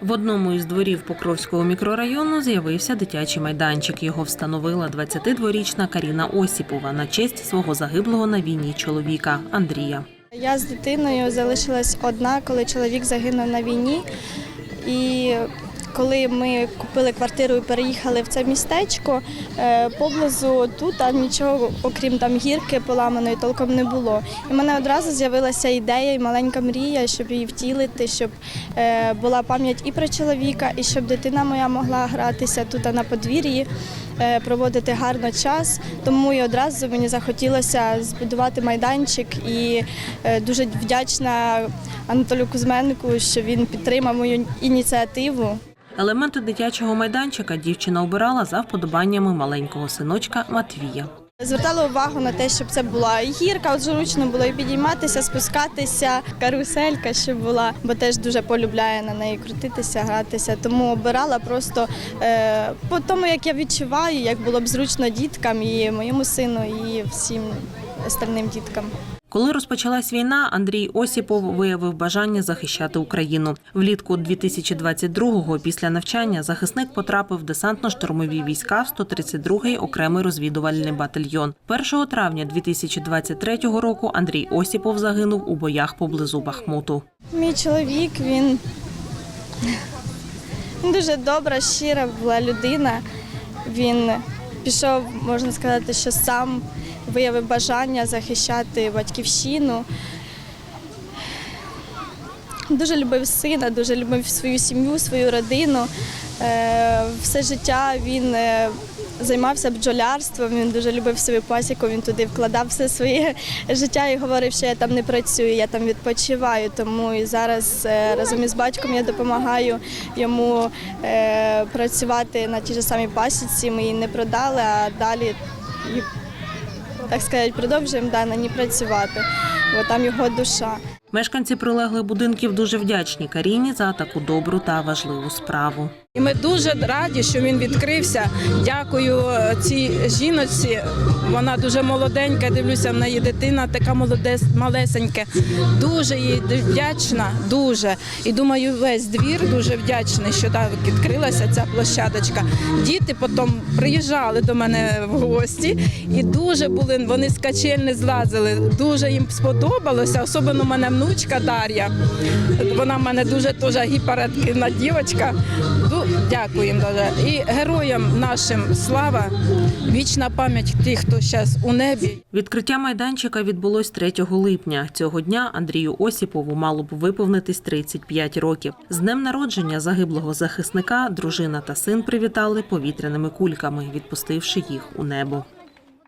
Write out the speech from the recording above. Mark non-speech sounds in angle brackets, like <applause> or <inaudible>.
В одному із дворів Покровського мікрорайону з'явився дитячий майданчик. Його встановила 22-річна Каріна Осіпова на честь свого загиблого на війні чоловіка Андрія. Я з дитиною залишилась одна, коли чоловік загинув на війні. І коли ми купили квартиру і переїхали в це містечко, е, поблизу тут а нічого, окрім там гірки поламаної, толком не було. І в мене одразу з'явилася ідея і маленька мрія, щоб її втілити, щоб е, була пам'ять і про чоловіка, і щоб дитина моя могла гратися тут на подвір'ї. Е, Проводити гарно час, тому і одразу мені захотілося збудувати майданчик і е, дуже вдячна Анатолію Кузьменнику, що він підтримав мою ініціативу. Елементи дитячого майданчика дівчина обирала за вподобаннями маленького синочка Матвія. Звертала увагу на те, щоб це була і гірка, от зручно було і підійматися, спускатися, каруселька, щоб була, бо теж дуже полюбляє на неї крутитися, гратися. Тому обирала просто е, по тому, як я відчуваю, як було б зручно діткам і моєму сину, і всім остальним діткам. Коли розпочалась війна, Андрій Осіпов виявив бажання захищати Україну. Влітку 2022-го після навчання захисник потрапив в десантно-штурмові війська в 132-й окремий розвідувальний батальйон. 1 травня 2023 року Андрій Осіпов загинув у боях поблизу Бахмуту. Мій чоловік, він він дуже добра, щира була людина. Він пішов, можна сказати, що сам виявив бажання захищати батьківщину. Дуже любив сина, дуже любив свою сім'ю, свою родину. Е, Все життя він е, займався бджолярством, він дуже любив свою пасіку, він туди вкладав все своє <laughs> життя і говорив, що я там не працюю, я там відпочиваю. Тому і зараз е, разом із батьком я допомагаю йому е, працювати на тій ж самій пасіці. Ми її не продали, а далі так сказати, продовжуємо да, працювати, бо там його душа. Мешканці прилеглих будинків дуже вдячні Каріні за таку добру та важливу справу. І ми дуже раді, що він відкрився. Дякую е, цій жіночці. Вона дуже молоденька. Дивлюся в неї дитина, така молодець, малесенька. Дуже їй вдячна, дуже. І думаю, весь двір дуже вдячний, що так відкрилася ця площадочка. Діти потім приїжджали до мене в гості і дуже були. Вони з качель злазили. Дуже їм сподобалося. Особливо мене внучка Дар'я. Вона в мене дуже теж гіперактивна дівчинка. Ну, Дякуємо дуже. І героям нашим слава, вічна пам'ять тих, хто зараз у небі. Відкриття майданчика відбулось 3 липня. Цього дня Андрію Осіпову мало б виповнитись 35 років. З днем народження загиблого захисника дружина та син привітали повітряними кульками, відпустивши їх у небо.